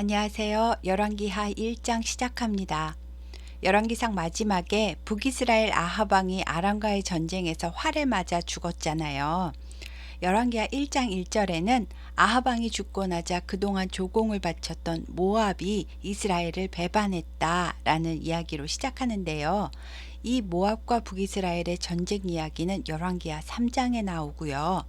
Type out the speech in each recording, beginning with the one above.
안녕하세요. 열왕기하 1장 시작합니다. 열왕기상 마지막에 북이스라엘 아하방이 아람과의 전쟁에서 활에 맞아 죽었잖아요. 열왕기하 1장 1절에는 아하방이 죽고 나자 그동안 조공을 바쳤던 모압이 이스라엘을 배반했다라는 이야기로 시작하는데요. 이 모압과 북이스라엘의 전쟁 이야기는 열왕기하 3장에 나오고요.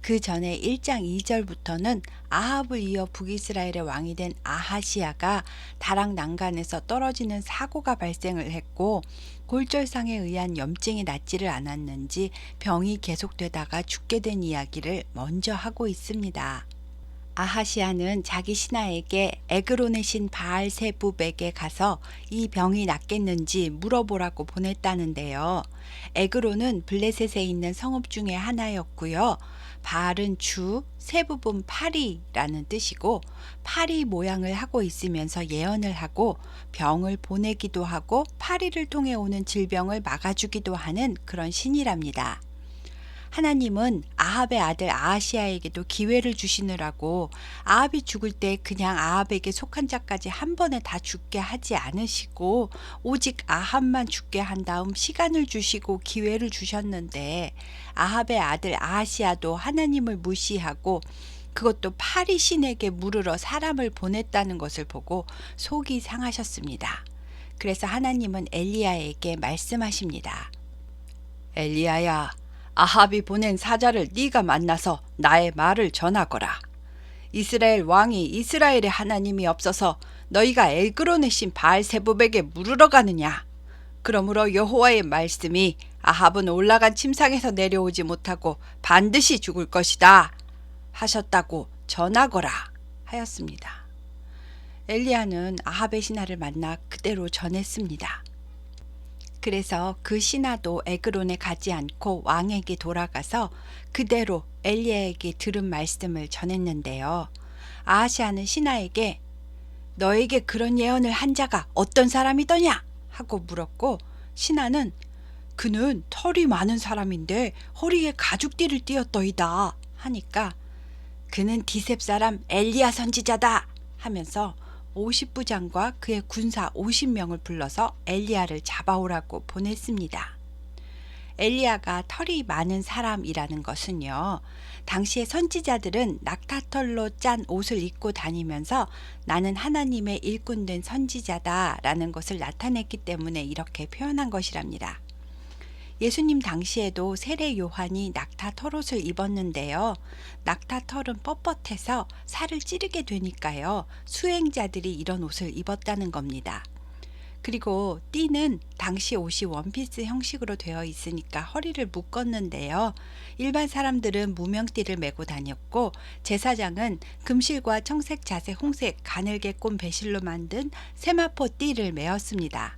그 전에 1장 2절부터는 아합을 이어 북이스라엘의 왕이 된 아하시아가 다락 난간에서 떨어지는 사고가 발생을 했고 골절상에 의한 염증이 낫지를 않았는지 병이 계속되다가 죽게 된 이야기를 먼저 하고 있습니다. 아하시아는 자기 신하에게 에그론의 신 바알세부백에 가서 이 병이 낫겠는지 물어보라고 보냈다는데요. 에그론은 블레셋에 있는 성읍 중에 하나였고요. 바알은 주, 세 부분 파리라는 뜻이고 파리 모양을 하고 있으면서 예언을 하고 병을 보내기도 하고 파리를 통해 오는 질병을 막아주기도 하는 그런 신이랍니다. 하나님은 아합의 아들 아하시아에게도 기회를 주시느라고 아합이 죽을 때 그냥 아합에게 속한 자까지 한 번에 다 죽게 하지 않으시고 오직 아합만 죽게 한 다음 시간을 주시고 기회를 주셨는데 아합의 아들 아하시아도 하나님을 무시하고 그것도 파리 신에게 물으러 사람을 보냈다는 것을 보고 속이 상하셨습니다. 그래서 하나님은 엘리야에게 말씀하십니다. 엘리야야, 아합이 보낸 사자를 네가 만나서 나의 말을 전하거라. 이스라엘 왕이 이스라엘의 하나님이 없어서 너희가 엘그론의 신 바알세부백에 물으러 가느냐? 그러므로 여호와의 말씀이 아합은 올라간 침상에서 내려오지 못하고 반드시 죽을 것이다 하셨다고 전하거라 하였습니다. 엘리야는 아합의 신하를 만나 그대로 전했습니다. 그래서 그 신하도 에그론에 가지 않고 왕에게 돌아가서 그대로 엘리야에게 들은 말씀을 전했는데요. 아하시아는 신하에게 너에게 그런 예언을 한 자가 어떤 사람이더냐? 하고 물었고 신하는 그는 털이 많은 사람인데 허리에 가죽띠를 띄었더이다. 하니까 그는 디셉 사람 엘리야 선지자다. 하면서 50부장과 그의 군사 50명을 불러서 엘리야를 잡아오라고 보냈습니다. 엘리야가 털이 많은 사람이라는 것은요. 당시의 선지자들은 낙타털로 짠 옷을 입고 다니면서 나는 하나님의 일꾼된 선지자다라는 것을 나타냈기 때문에 이렇게 표현한 것이랍니다. 예수님 당시에도 세례 요한이 낙타 털옷을 입었는데요. 낙타 털은 뻣뻣해서 살을 찌르게 되니까요. 수행자들이 이런 옷을 입었다는 겁니다. 그리고 띠는 당시 옷이 원피스 형식으로 되어 있으니까 허리를 묶었는데요. 일반 사람들은 무명띠를 메고 다녔고 제사장은 금실과 청색, 자색, 홍색, 가늘게 꼰 배실로 만든 세마포 띠를 메었습니다.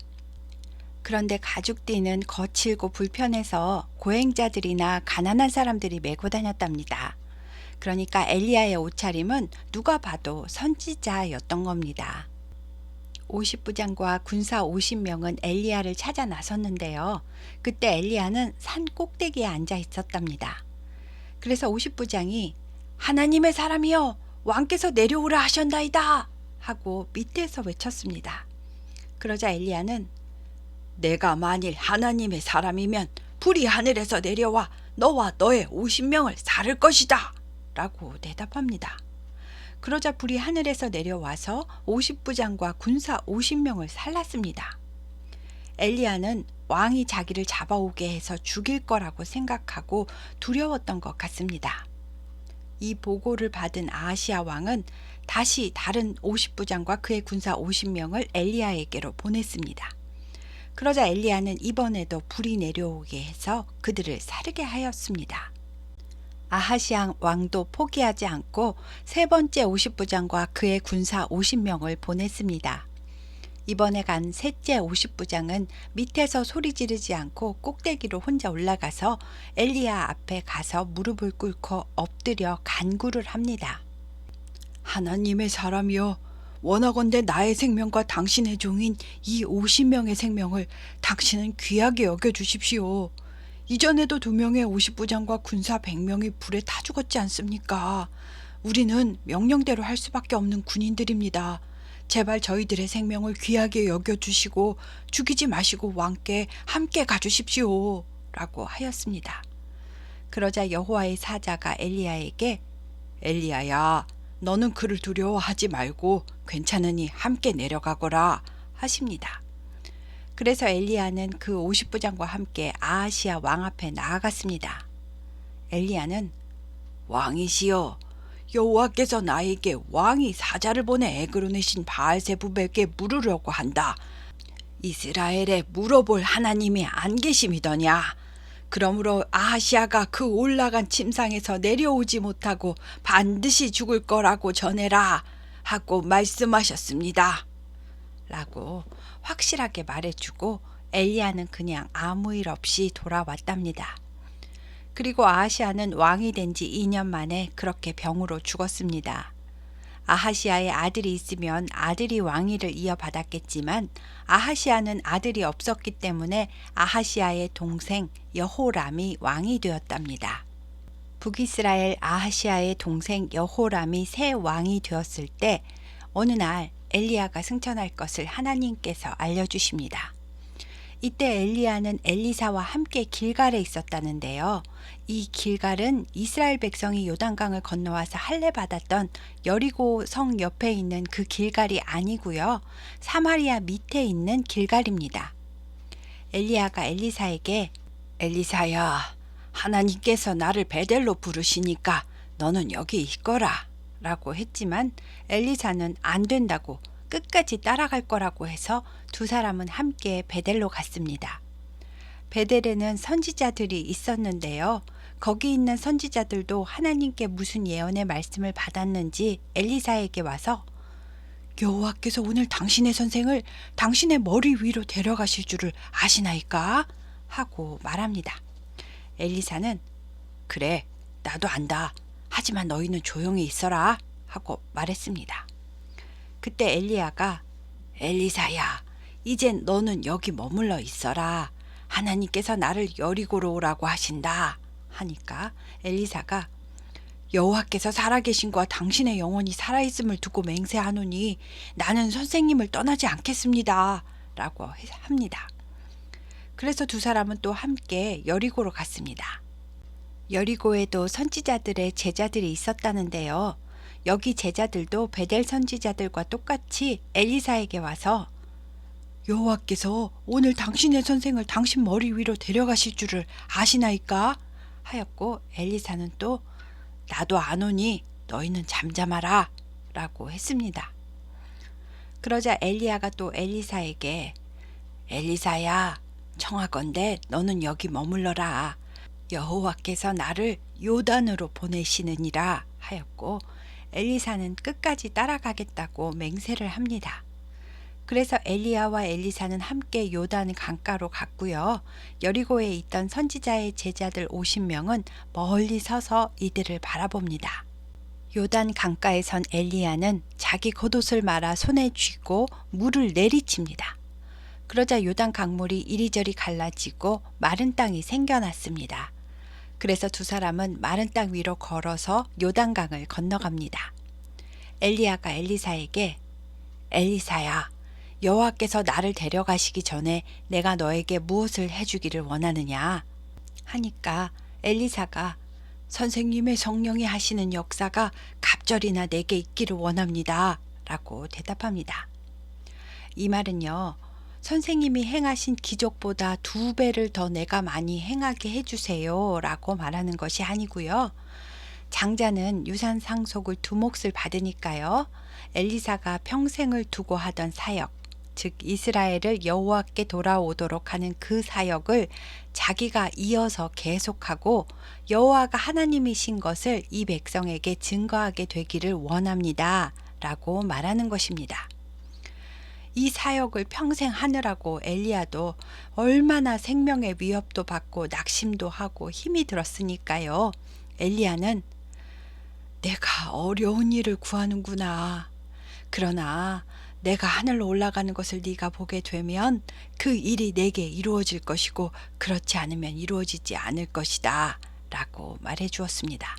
그런데 가죽띠는 거칠고 불편해서 고행자들이나 가난한 사람들이 메고 다녔답니다. 그러니까 엘리야의 옷차림은 누가 봐도 선지자였던 겁니다. 50부장과 군사 50명은 엘리야를 찾아 나섰는데요. 그때 엘리야는 산 꼭대기에 앉아 있었답니다. 그래서 50부장이 하나님의 사람이여 왕께서 내려오라 하셨나이다 하고 밑에서 외쳤습니다. 그러자 엘리야는 내가 만일 하나님의 사람이면 불이 하늘에서 내려와 너와 너의 50명을 살을 것이다. 라고 대답합니다. 그러자 불이 하늘에서 내려와서 50부장과 군사 50명을 살랐습니다. 엘리야는 왕이 자기를 잡아오게 해서 죽일 거라고 생각하고 두려웠던 것 같습니다. 이 보고를 받은 아시아 왕은 다시 다른 50부장과 그의 군사 50명을 엘리야에게로 보냈습니다. 그러자 엘리야는 이번에도 불이 내려오게 해서 그들을 사르게 하였습니다. 아하시앙 왕도 포기하지 않고 세 번째 50부장과 그의 군사 50명을 보냈습니다. 이번에 간 셋째 50부장은 밑에서 소리 지르지 않고 꼭대기로 혼자 올라가서 엘리야 앞에 가서 무릎을 꿇고 엎드려 간구를 합니다. 하나님의 사람이여 원하건대 나의 생명과 당신의 종인 이 50명의 생명을 당신은 귀하게 여겨 주십시오. 이전에도 두 명의 50부장과 군사 100명이 불에 타 죽었지 않습니까? 우리는 명령대로 할 수밖에 없는 군인들입니다. 제발 저희들의 생명을 귀하게 여겨주시고 죽이지 마시고 왕께 함께 가주십시오. 라고 하였습니다. 그러자 여호와의 사자가 엘리야에게 엘리야야 너는 그를 두려워하지 말고 괜찮으니 함께 내려가거라 하십니다. 그래서 엘리야는 그 50부장과 함께 아하시아 왕 앞에 나아갔습니다. 엘리야는 왕이시여 여호와께서 나에게 왕이 사자를 보내 에그로내신 바알세부백에 물으려고 한다. 이스라엘에 물어볼 하나님이 안 계심이더냐? 그러므로 아하시아가 그 올라간 침상에서 내려오지 못하고 반드시 죽을 거라고 전해라 하고 말씀하셨습니다. 라고 확실하게 말해주고 엘리야는 그냥 아무 일 없이 돌아왔답니다. 그리고 아하시아는 왕이 된 지 2년 만에 그렇게 병으로 죽었습니다. 아하시아의 아들이 있으면 아들이 왕위를 이어받았겠지만 아하시아는 아들이 없었기 때문에 아하시아의 동생 여호람이 왕이 되었답니다. 북이스라엘 아하시아의 동생 여호람이 새 왕이 되었을 때 어느 날 엘리야가 승천할 것을 하나님께서 알려주십니다. 이때 엘리야는 엘리사와 함께 길갈에 있었다는데요. 이 길갈은 이스라엘 백성이 요단강을 건너와서 할례 받았던 여리고 성 옆에 있는 그 길갈이 아니고요. 사마리아 밑에 있는 길갈입니다. 엘리야가 엘리사에게 엘리사야 하나님께서 나를 베델로 부르시니까 너는 여기 있거라 라고 했지만 엘리사는 안 된다고 끝까지 따라갈 거라고 해서 두 사람은 함께 베델로 갔습니다. 베델에는 선지자들이 있었는데요. 거기 있는 선지자들도 하나님께 무슨 예언의 말씀을 받았는지 엘리사에게 와서 여호와께서 오늘 당신의 선생을 당신의 머리 위로 데려가실 줄을 아시나이까? 하고 말합니다. 엘리사는 그래 나도 안다. 하지만 너희는 조용히 있어라 하고 말했습니다. 그때 엘리야가 엘리사야 이젠 너는 여기 머물러 있어라. 하나님께서 나를 여리고로 오라고 하신다. 하니까 엘리사가 여호와께서 살아계신 과 당신의 영혼이 살아있음을 두고 맹세하노니 나는 선생님을 떠나지 않겠습니다. 라고 합니다. 그래서 두 사람은 또 함께 여리고로 갔습니다. 여리고에도 선지자들의 제자들이 있었다는데요. 여기 제자들도 베델 선지자들과 똑같이 엘리사에게 와서 여호와께서 오늘 당신의 선생을 당신 머리 위로 데려가실 줄을 아시나이까? 하였고 엘리사는 또 나도 아노니 너희는 잠잠하라 라고 했습니다. 그러자 엘리야가 또 엘리사에게 엘리사야 청하건대 너는 여기 머물러라 여호와께서 나를 요단으로 보내시느니라 하였고 엘리사는 끝까지 따라가겠다고 맹세를 합니다. 그래서 엘리야와 엘리사는 함께 요단 강가로 갔고요. 여리고에 있던 선지자의 제자들 50명은 멀리 서서 이들을 바라봅니다. 요단 강가에 선 엘리야는 자기 겉옷을 말아 손에 쥐고 물을 내리칩니다. 그러자 요단 강물이 이리저리 갈라지고 마른 땅이 생겨났습니다. 그래서 두 사람은 마른 땅 위로 걸어서 요단강을 건너갑니다. 엘리야가 엘리사에게 엘리사야 여호와께서 나를 데려가시기 전에 내가 너에게 무엇을 해주기를 원하느냐 하니까 엘리사가 선생님의 성령이 하시는 역사가 갑절이나 내게 있기를 원합니다. 라고 대답합니다. 이 말은요, 선생님이 행하신 기적보다 두 배를 더 내가 많이 행하게 해주세요. 라고 말하는 것이 아니고요. 장자는 유산 상속을 두 몫을 받으니까요. 엘리사가 평생을 두고 하던 사역, 즉 이스라엘을 여호와께 돌아오도록 하는 그 사역을 자기가 이어서 계속하고 여호와가 하나님이신 것을 이 백성에게 증거하게 되기를 원합니다. 라고 말하는 것입니다. 이 사역을 평생 하느라고 엘리야도 얼마나 생명의 위협도 받고 낙심도 하고 힘이 들었으니까요. 엘리야는 내가 어려운 일을 구하는구나. 그러나 내가 하늘로 올라가는 것을 네가 보게 되면 그 일이 내게 이루어질 것이고 그렇지 않으면 이루어지지 않을 것이다. 라고 말해 주었습니다.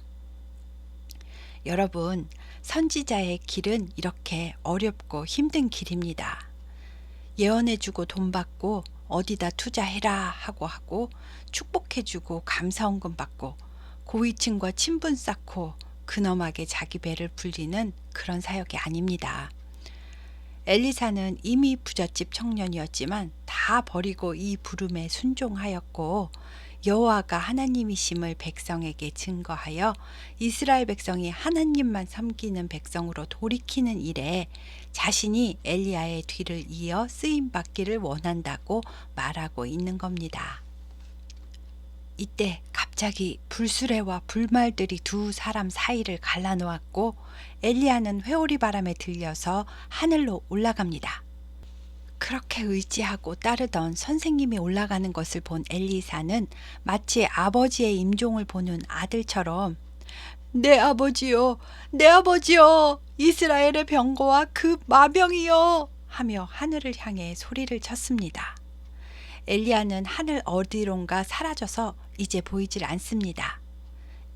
여러분, 선지자의 길은 이렇게 어렵고 힘든 길입니다. 예언해주고 돈 받고 어디다 투자해라 하고 하고 축복해주고 감사원금 받고 고위층과 친분 쌓고 근엄하게 자기 배를 불리는 그런 사역이 아닙니다. 엘리사는 이미 부잣집 청년이었지만 다 버리고 이 부름에 순종하였고 여호와가 하나님이심을 백성에게 증거하여 이스라엘 백성이 하나님만 섬기는 백성으로 돌이키는 일에 자신이 엘리야의 뒤를 이어 쓰임 받기를 원한다고 말하고 있는 겁니다. 이때 갑자기 불수레와 불말들이 두 사람 사이를 갈라놓았고 엘리야는 회오리 바람에 들려서 하늘로 올라갑니다. 그렇게 의지하고 따르던 선생님이 올라가는 것을 본 엘리사는 마치 아버지의 임종을 보는 아들처럼 내 아버지요, 내 아버지요, 이스라엘의 병거와 그 마병이요 하며 하늘을 향해 소리를 쳤습니다. 엘리야는 하늘 어디론가 사라져서 이제 보이질 않습니다.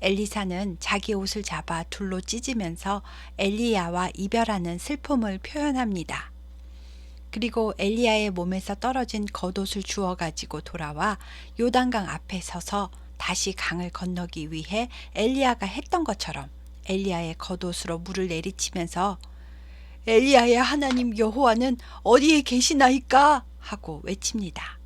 엘리사는 자기 옷을 잡아 둘로 찢으면서 엘리야와 이별하는 슬픔을 표현합니다. 그리고 엘리야의 몸에서 떨어진 겉옷을 주워 가지고 돌아와 요단강 앞에 서서 다시 강을 건너기 위해 엘리야가 했던 것처럼 엘리야의 겉옷으로 물을 내리치면서 엘리야의 하나님 여호와는 어디에 계시나이까 하고 외칩니다.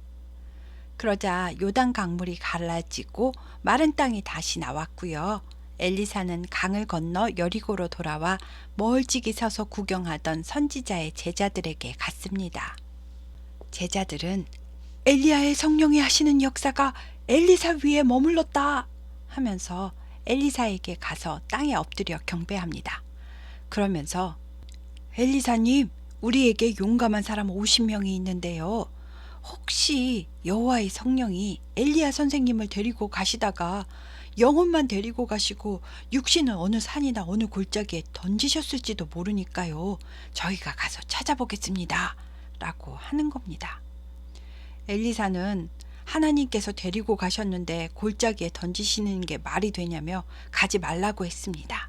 그러자 요단 강물이 갈라지고 마른 땅이 다시 나왔고요. 엘리사는 강을 건너 여리고로 돌아와 멀찍이 서서 구경하던 선지자의 제자들에게 갔습니다. 제자들은 엘리야의 성령이 하시는 역사가 엘리사 위에 머물렀다 하면서 엘리사에게 가서 땅에 엎드려 경배합니다. 그러면서 엘리사님, 우리에게 용감한 사람 50명이 있는데요. 혹시 여호와의 성령이 엘리야 선생님을 데리고 가시다가 영혼만 데리고 가시고 육신은 어느 산이나 어느 골짜기에 던지셨을지도 모르니까요. 저희가 가서 찾아보겠습니다. 라고 하는 겁니다. 엘리사는 하나님께서 데리고 가셨는데 골짜기에 던지시는 게 말이 되냐며 가지 말라고 했습니다.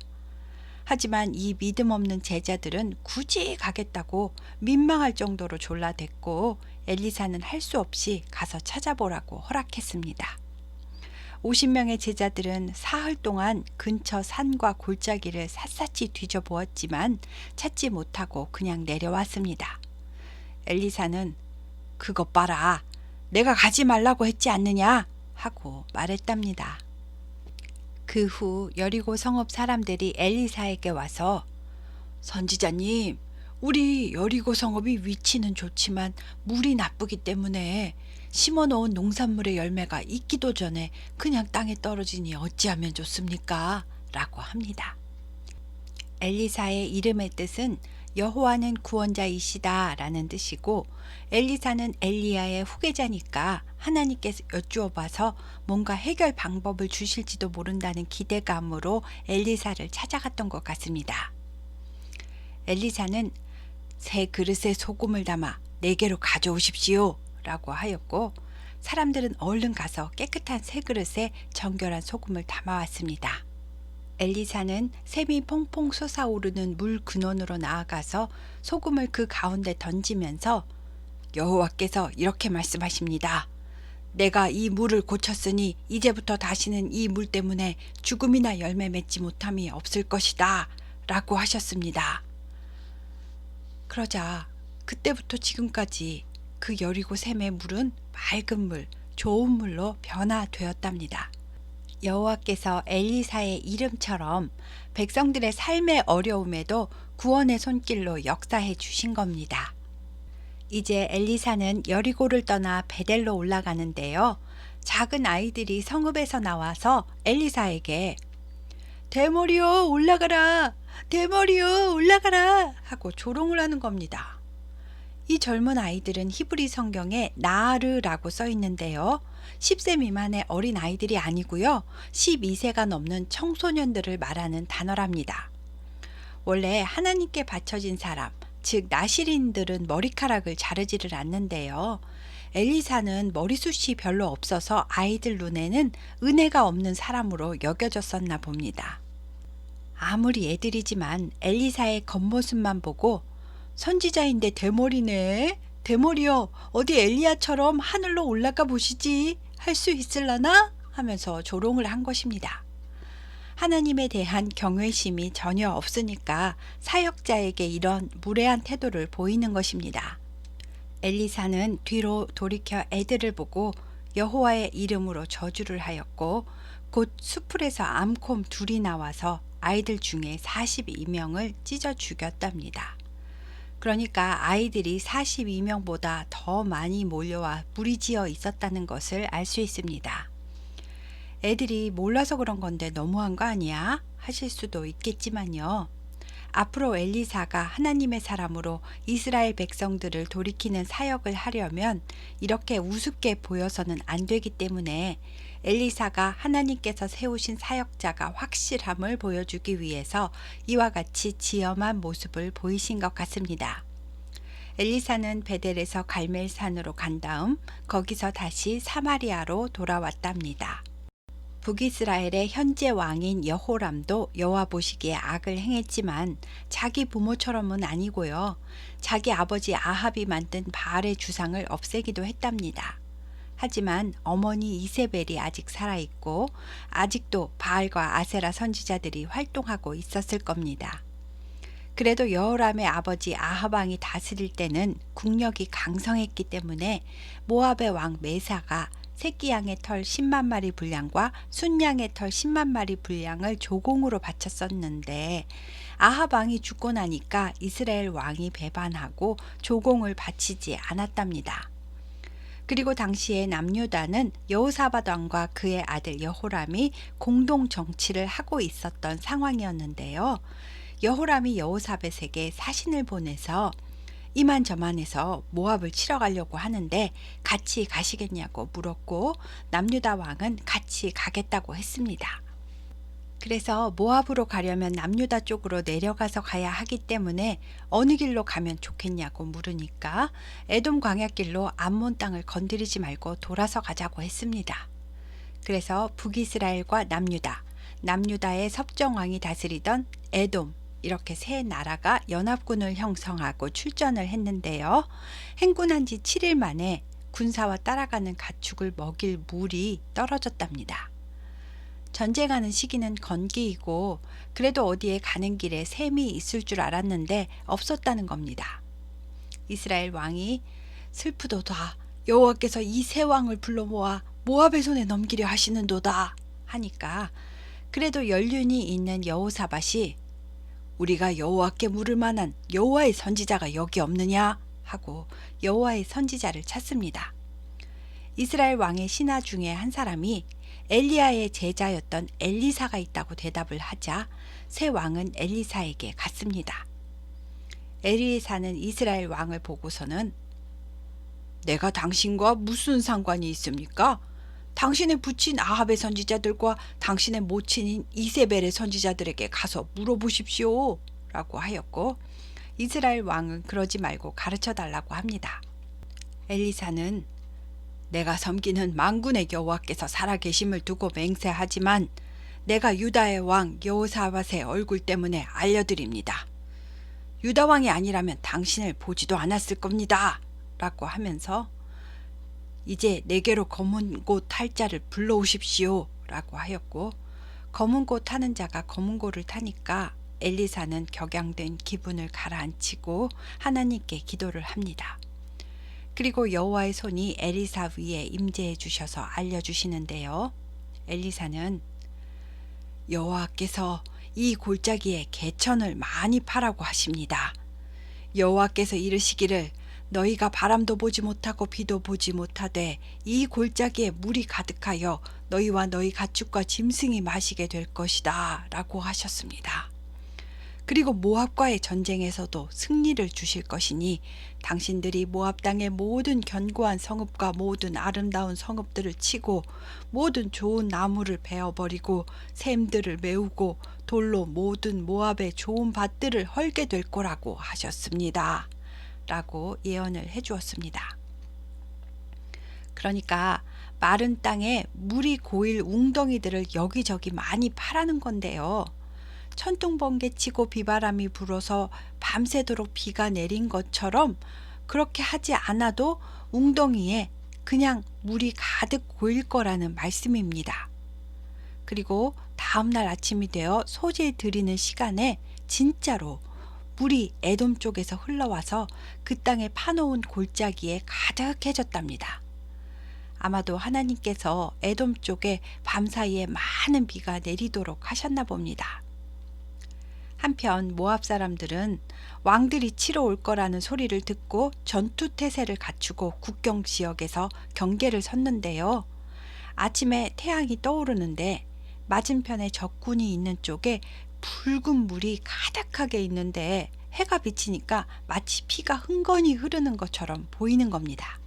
하지만 이 믿음 없는 제자들은 굳이 가겠다고 민망할 정도로 졸라댔고 엘리사는 할 수 없이 가서 찾아보라고 허락했습니다. 50명의 제자들은 사흘 동안 근처 산과 골짜기를 샅샅이 뒤져보았지만 찾지 못하고 그냥 내려왔습니다. 엘리사는 그것 봐라. 내가 가지 말라고 했지 않느냐? 하고 말했답니다. 그 후 여리고 성읍 사람들이 엘리사에게 와서 선지자님, 우리 여리고 성읍이 위치는 좋지만 물이 나쁘기 때문에 심어 놓은 농산물의 열매가 익기도 전에 그냥 땅에 떨어지니 어찌하면 좋습니까? 라고 합니다. 엘리사의 이름의 뜻은 여호와는 구원자이시다 라는 뜻이고 엘리사는 엘리야의 후계자니까 하나님께서 여쭈어 봐서 뭔가 해결 방법을 주실지도 모른다는 기대감으로 엘리사를 찾아갔던 것 같습니다. 엘리사는 새 그릇에 소금을 담아 내게로 가져오십시오 라고 하였고 사람들은 얼른 가서 깨끗한 새 그릇에 정결한 소금을 담아왔습니다. 엘리사는 샘이 퐁퐁 솟아오르는 물 근원으로 나아가서 소금을 그 가운데 던지면서 여호와께서 이렇게 말씀하십니다. 내가 이 물을 고쳤으니 이제부터 다시는 이 물 때문에 죽음이나 열매 맺지 못함이 없을 것이다. 라고 하셨습니다. 그러자 그때부터 지금까지 그 여리고 샘의 물은 맑은 물, 좋은 물로 변화되었답니다. 여호와께서 엘리사의 이름처럼 백성들의 삶의 어려움에도 구원의 손길로 역사해 주신 겁니다. 이제 엘리사는 여리고를 떠나 베델로 올라가는데요. 작은 아이들이 성읍에서 나와서 엘리사에게 대머리요 올라가라 대머리요 올라가라 하고 조롱을 하는 겁니다. 이 젊은 아이들은 히브리 성경에 나르라고 써 있는데요. 10세 미만의 어린 아이들이 아니고요. 12세가 넘는 청소년들을 말하는 단어랍니다. 원래 하나님께 바쳐진 사람, 즉 나시린들은 머리카락을 자르지를 않는데요. 엘리사는 머리숱이 별로 없어서 아이들 눈에는 은혜가 없는 사람으로 여겨졌었나 봅니다. 아무리 애들이지만 엘리사의 겉모습만 보고 선지자인데 대머리네. 대머리요. 어디 엘리야처럼 하늘로 올라가 보시지. 할 수 있을라나? 하면서 조롱을 한 것입니다. 하나님에 대한 경외심이 전혀 없으니까 사역자에게 이런 무례한 태도를 보이는 것입니다. 엘리사는 뒤로 돌이켜 애들을 보고 여호와의 이름으로 저주를 하였고 곧 수풀에서 암콤 둘이 나와서 아이들 중에 42명을 찢어 죽였답니다. 그러니까 아이들이 42명보다 더 많이 몰려와 무리지어 있었다는 것을 알 수 있습니다. 애들이 몰라서 그런 건데 너무한 거 아니야? 하실 수도 있겠지만요. 앞으로 엘리사가 하나님의 사람으로 이스라엘 백성들을 돌이키는 사역을 하려면 이렇게 우습게 보여서는 안 되기 때문에 엘리사가 하나님께서 세우신 사역자가 확실함을 보여주기 위해서 이와 같이 지엄한 모습을 보이신 것 같습니다. 엘리사는 베델에서 갈멜산으로 간 다음 거기서 다시 사마리아로 돌아왔답니다. 북이스라엘의 현재 왕인 여호람도 여호와 보시기에 악을 행했지만 자기 부모처럼은 아니고요. 자기 아버지 아합이 만든 바알의 주상을 없애기도 했답니다. 하지만 어머니 이세벨이 아직 살아있고 아직도 바알과 아세라 선지자들이 활동하고 있었을 겁니다. 그래도 여호람의 아버지 아하방이 다스릴 때는 국력이 강성했기 때문에 모압의 왕 메사가 새끼 양의 털 10만 마리 분량과 순양의 털 10만 마리 분량을 조공으로 바쳤었는데 아하방이 죽고 나니까 이스라엘 왕이 배반하고 조공을 바치지 않았답니다. 그리고 당시에 남유다는 여호사밧 왕과 그의 아들 여호람이 공동 정치를 하고 있었던 상황이었는데요. 여호람이 여호사밧에게 사신을 보내서 이만저만해서 모압을 치러 가려고 하는데 같이 가시겠냐고 물었고 남유다 왕은 같이 가겠다고 했습니다. 그래서 모압으로 가려면 남유다 쪽으로 내려가서 가야 하기 때문에 어느 길로 가면 좋겠냐고 물으니까 에돔 광야길로 암몬 땅을 건드리지 말고 돌아서 가자고 했습니다. 그래서 북이스라엘과 남유다, 남유다의 섭정왕이 다스리던 에돔, 이렇게 세 나라가 연합군을 형성하고 출전을 했는데요. 행군한 지 7일 만에 군사와 따라가는 가축을 먹일 물이 떨어졌답니다. 전쟁하는 시기는 건기이고 그래도 어디에 가는 길에 샘이 있을 줄 알았는데 없었다는 겁니다. 이스라엘 왕이 슬프도다 여호와께서 이 세 왕을 불러 모아 모압의 손에 넘기려 하시는도다 하니까 그래도 연륜이 있는 여호사밭이 우리가 여호와께 물을 만한 여호와의 선지자가 여기 없느냐 하고 여호와의 선지자를 찾습니다. 이스라엘 왕의 신하 중에 한 사람이 엘리야의 제자였던 엘리사가 있다고 대답을 하자 새 왕은 엘리사에게 갔습니다. 엘리사는 이스라엘 왕을 보고서는 내가 당신과 무슨 상관이 있습니까? 당신의 부친 아합의 선지자들과 당신의 모친인 이세벨의 선지자들에게 가서 물어보십시오. 라고 하였고 이스라엘 왕은 그러지 말고 가르쳐 달라고 합니다. 엘리사는 내가 섬기는 망군의 여호와께서 살아계심을 두고 맹세하지만 내가 유다의 왕 여호사밧의 얼굴 때문에 알려드립니다. 유다 왕이 아니라면 당신을 보지도 않았을 겁니다. 라고 하면서 이제 내게로 검은 곳 탈 자를 불러오십시오. 라고 하였고 검은 곳 타는 자가 검은 고를 타니까 엘리사는 격양된 기분을 가라앉히고 하나님께 기도를 합니다. 그리고 여호와의 손이 엘리사 위에 임재해 주셔서 알려 주시는데요. 엘리사는 여호와께서 이 골짜기에 개천을 많이 파라고 하십니다. 여호와께서 이르시기를 너희가 바람도 보지 못하고 비도 보지 못하되 이 골짜기에 물이 가득하여 너희와 너희 가축과 짐승이 마시게 될 것이다 라고 하셨습니다. 그리고 모압과의 전쟁에서도 승리를 주실 것이니 당신들이 모압 땅의 모든 견고한 성읍과 모든 아름다운 성읍들을 치고 모든 좋은 나무를 베어 버리고 샘들을 메우고 돌로 모든 모압의 좋은 밭들을 헐게 될 거라고 하셨습니다. 라고 예언을 해 주었습니다. 그러니까 마른 땅에 물이 고일 웅덩이들을 여기저기 많이 파라는 건데요. 천둥 번개 치고 비바람이 불어서 밤새도록 비가 내린 것처럼 그렇게 하지 않아도 웅덩이에 그냥 물이 가득 고일 거라는 말씀입니다. 그리고 다음날 아침이 되어 소재 드리는 시간에 진짜로 물이 에돔 쪽에서 흘러와서 그 땅에 파놓은 골짜기에 가득해졌답니다. 아마도 하나님께서 에돔 쪽에 밤사이에 많은 비가 내리도록 하셨나 봅니다. 한편 모압 사람들은 왕들이 치러 올 거라는 소리를 듣고 전투 태세를 갖추고 국경 지역에서 경계를 섰는데요. 아침에 태양이 떠오르는데 맞은편에 적군이 있는 쪽에 붉은 물이 가득하게 있는데 해가 비치니까 마치 피가 흥건히 흐르는 것처럼 보이는 겁니다.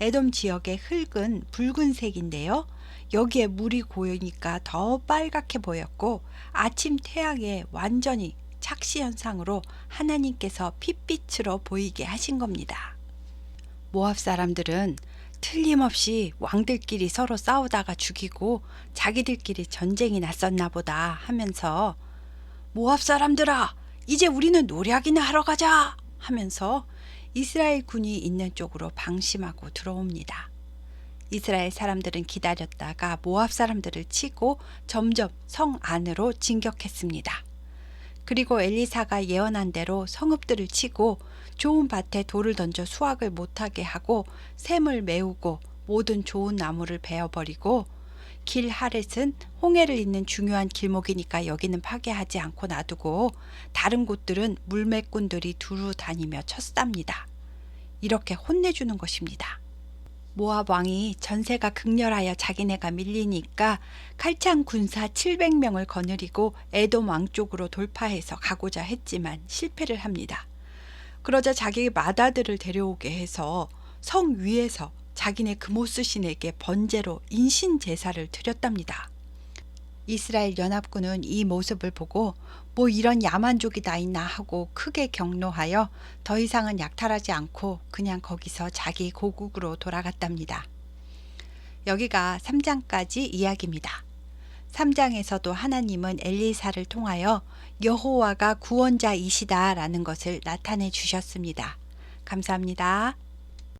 에돔 지역의 흙은 붉은색인데요. 여기에 물이 고이니까 더 빨갛게 보였고 아침 태양에 완전히 착시 현상으로 하나님께서 핏빛으로 보이게 하신 겁니다. 모압 사람들은 틀림없이 왕들끼리 서로 싸우다가 죽이고 자기들끼리 전쟁이 났었나 보다 하면서 모압 사람들아 이제 우리는 노략이나 하러 가자 하면서 이스라엘 군이 있는 쪽으로 방심하고 들어옵니다. 이스라엘 사람들은 기다렸다가 모압 사람들을 치고 점점 성 안으로 진격했습니다. 그리고 엘리사가 예언한 대로 성읍들을 치고 좋은 밭에 돌을 던져 수확을 못하게 하고 샘을 메우고 모든 좋은 나무를 베어버리고 길 하렛은 홍해를 잇는 중요한 길목이니까 여기는 파괴하지 않고 놔두고 다른 곳들은 물매꾼들이 두루 다니며 쳤답니다. 이렇게 혼내주는 것입니다. 모압 왕이 전세가 극렬하여 자기네가 밀리니까 칼창 군사 700명을 거느리고 에돔 왕 쪽으로 돌파해서 가고자 했지만 실패를 합니다. 그러자 자기 마다들을 데려오게 해서 성 위에서 자기네 그모스 신에게 번제로 인신 제사를 드렸답니다. 이스라엘 연합군은 이 모습을 보고 뭐 이런 야만족이 다 있나 하고 크게 경노하여 더 이상은 약탈하지 않고 그냥 거기서 자기 고국으로 돌아갔답니다. 여기가 3장까지 이야기입니다. 3장에서도 하나님은 엘리사를 통하여 여호와가 구원자이시다라는 것을 나타내 주셨습니다. 감사합니다.